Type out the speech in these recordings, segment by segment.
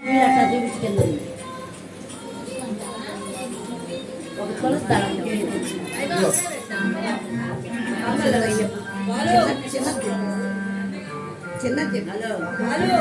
మీరు అట్లా చిన్న చిన్న హలో ఉద్యానవనంలో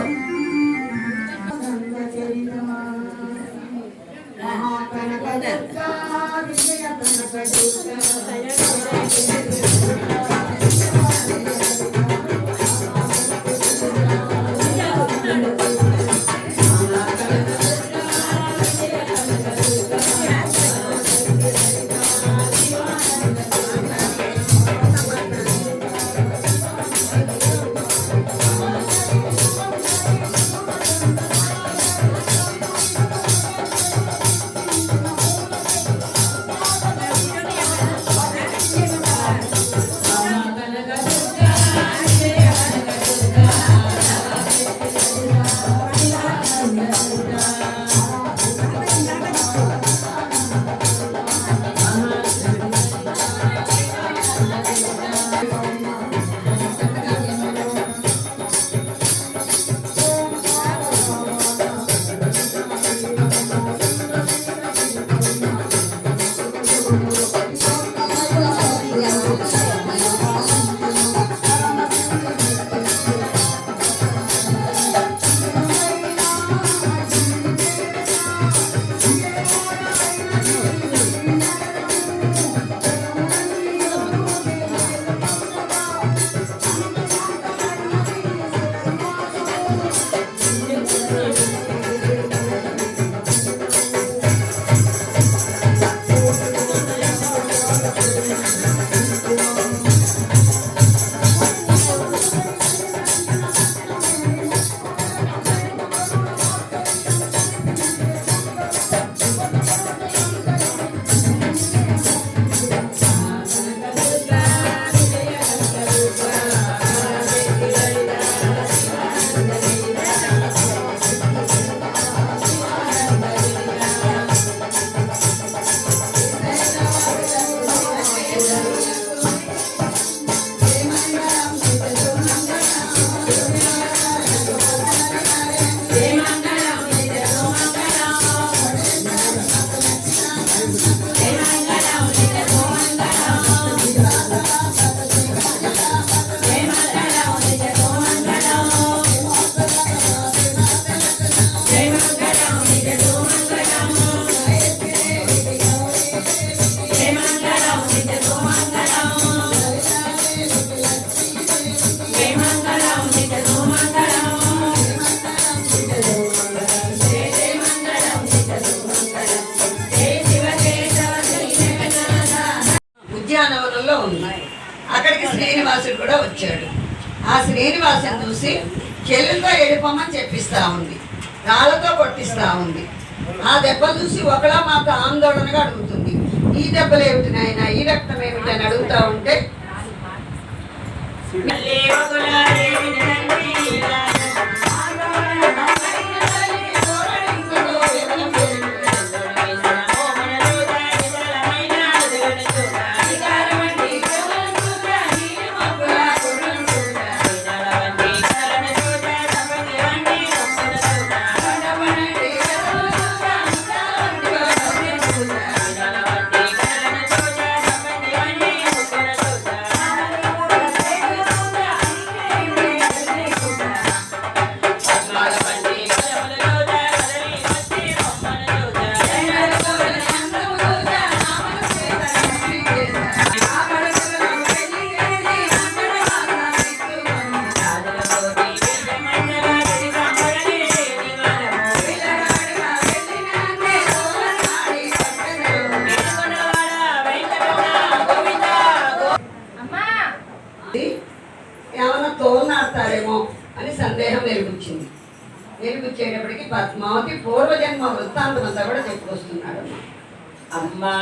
కొట్టిస్తూ ఉంది. రాళ్ళతో కొట్టిస్తా ఉంది. ఆ దెబ్బలు చూసి ఒకలా మాకు ఆందోళనగా అడుగుతుంది. ఈ దెబ్బలు ఏమిటి నాయన? ఈ రక్తం ఏమిటి అని అడుగుతా ఉంటే అని సందేహం వెలుగుచ్చింది. వెలుగుచ్చేటప్పటికి పద్మావతి పూర్వజన్మ వృత్తాంతం అంతా కూడా చెప్పుకొస్తున్నాడు అమ్మా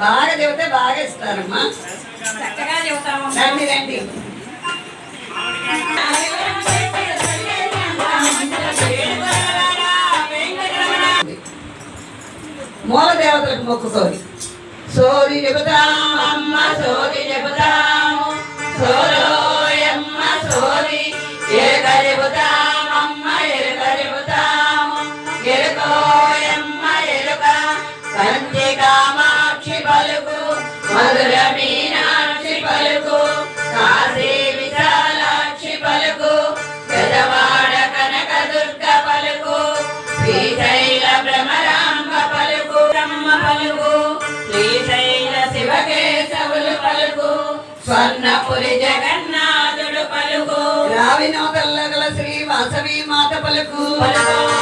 బాగా చెబితే బాగా ఇస్తారమ్మా. చక్కగా చెబుతాము రండి రండి. మూల దేవతలకు మొక్కుకోరి సోది చెబుతామమ్మ సోది చెబుతాము. సోలోయమ్మ సోది. ఎరక చెబుతామమ్మ ఎరక చెబుతాము. ఎరుకోయమ్మ ఎరుక. కంచి కామాక్షి పలుకు. మధుర మీనాక్షి పలుకు. కాశీ విశాలాక్షి పలుకు. పెదవాడ కనక దుర్గ పలుకు. శ్రీశైల భ్రమరాంబ పలుకు. బ్రహ్మ పలుకు. శ్రీశైల శివకేశవులు పలుకు. స్వర్ణపురి జగన్నాథుడు పలుకు. రావినోదల్ల గల శ్రీ వాసవి మాత పలుకు. పలుకు.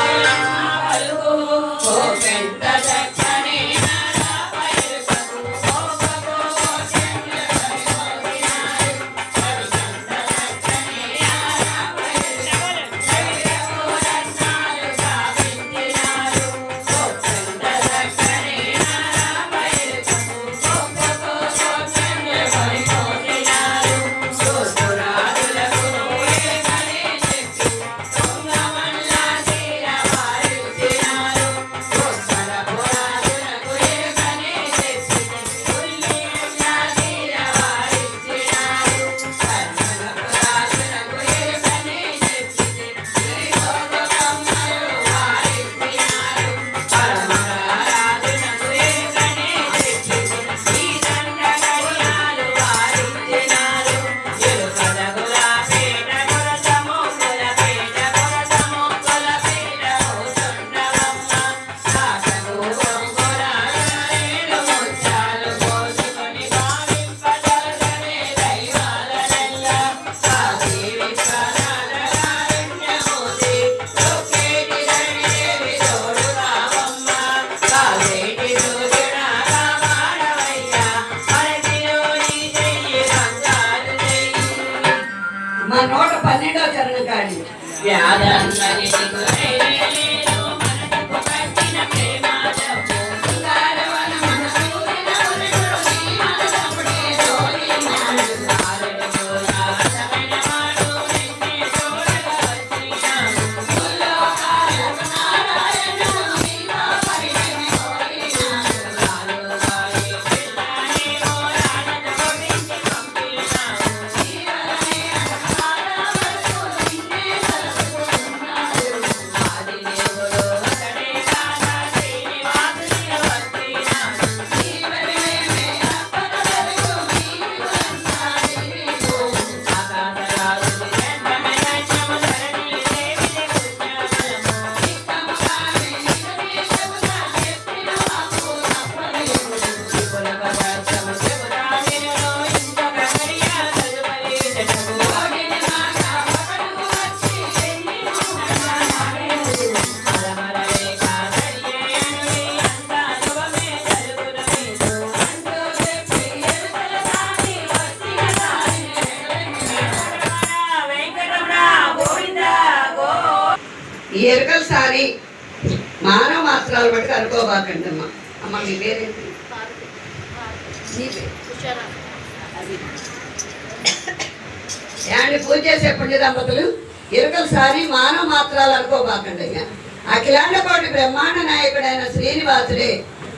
అమ్మ అమ్మ మీ పేరేంటి? ఏమండి పూజ చేసే పుణ్య దంపతులు ఎరుకల సారి మానవ మాత్రాలు అనుకోబాకండి అయ్యా. బ్రహ్మాండ నాయకుడైన శ్రీనివాసుడే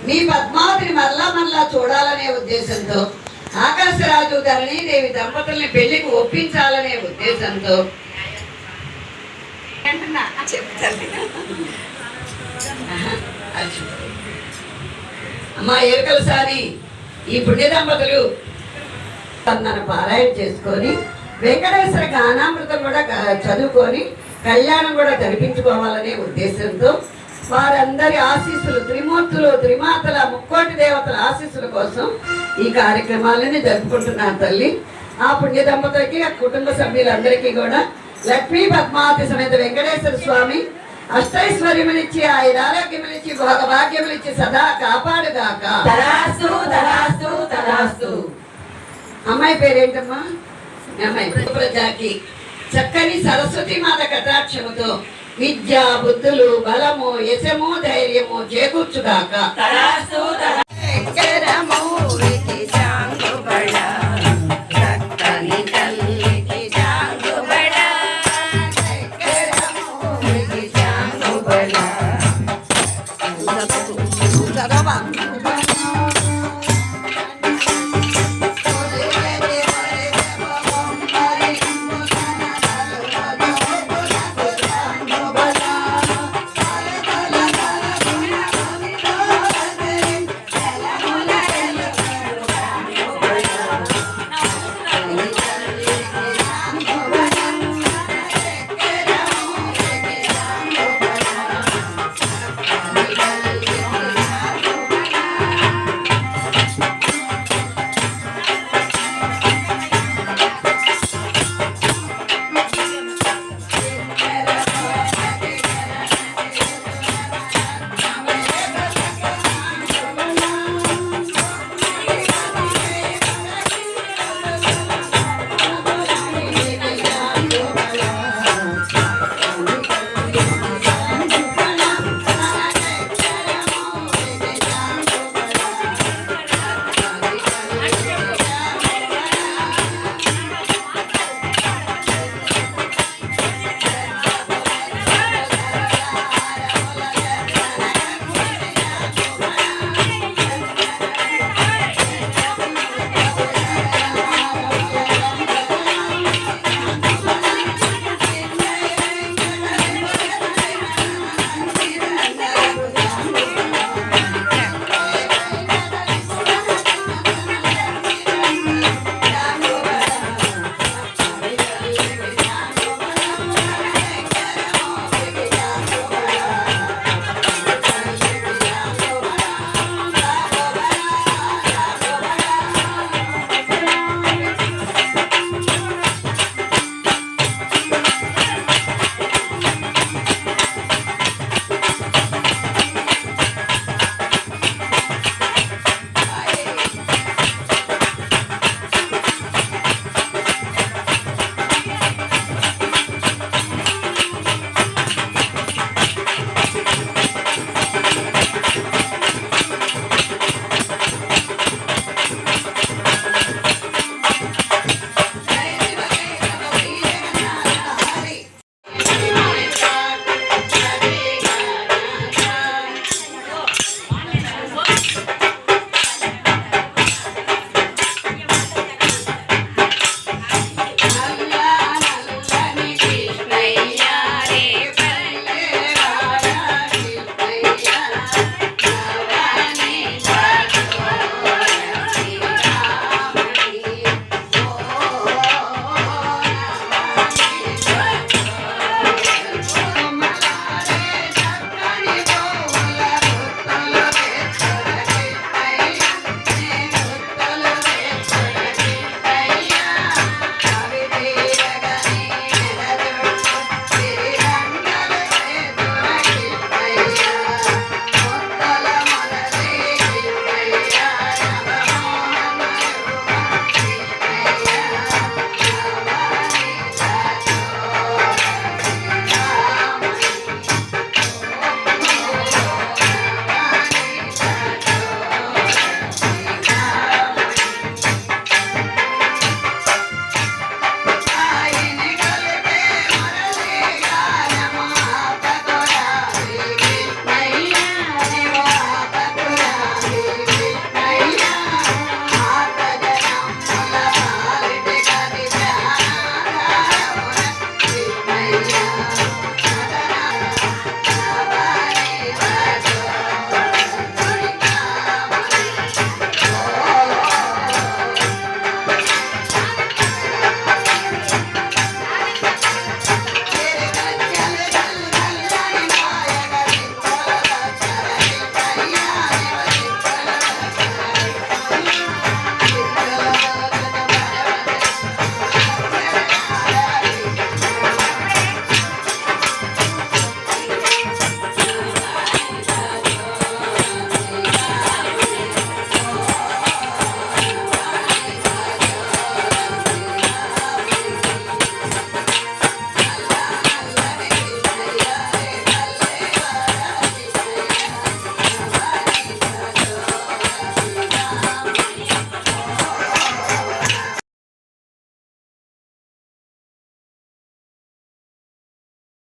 మీ పద్మావతిని మరలా మరలా చూడాలనే ఉద్దేశంతో ఆకాశరాజు ధరణీదేవి దంపతుల్ని పెళ్ళికి ఒప్పించాలనే ఉద్దేశంతో. చెప్తాను అమ్మా ఎరుకల సారి ఈ పుణ్య దంపతులు తన పారాయణ చేసుకొని వెంకటేశ్వర గానామృతం కూడా చదువుకొని కళ్యాణం కూడా జరిపించుకోవాలనే ఉద్దేశంతో వారందరి ఆశీస్సులు త్రిమూర్తులు త్రిమాతల ముక్కోటి దేవతల ఆశీస్సుల కోసం ఈ కార్యక్రమాలని జరుపుకుంటున్నాను తల్లి. ఆ పుణ్య దంపతులకి ఆ కుటుంబ సభ్యులందరికీ కూడా లక్ష్మీ పద్మావతి సమేత వెంకటేశ్వర స్వామి అష్టైశ్వర్యమునిచ్చి ఆయురారోగ్యమునిచ్చి భోగభాగ్యమునిచ్చి సదా కాపాడుగాక. తదాస్తు తదాస్తు తదాస్తు అమ్మాయి పేరేంటమ్మా? అమ్మాయి ప్రజాకి. చక్కని సరస్వతి మాత కటాక్షముతో విద్యా బుద్ధులు బలము యశము ధైర్యము చేకూర్చుగాక. తదాస్తు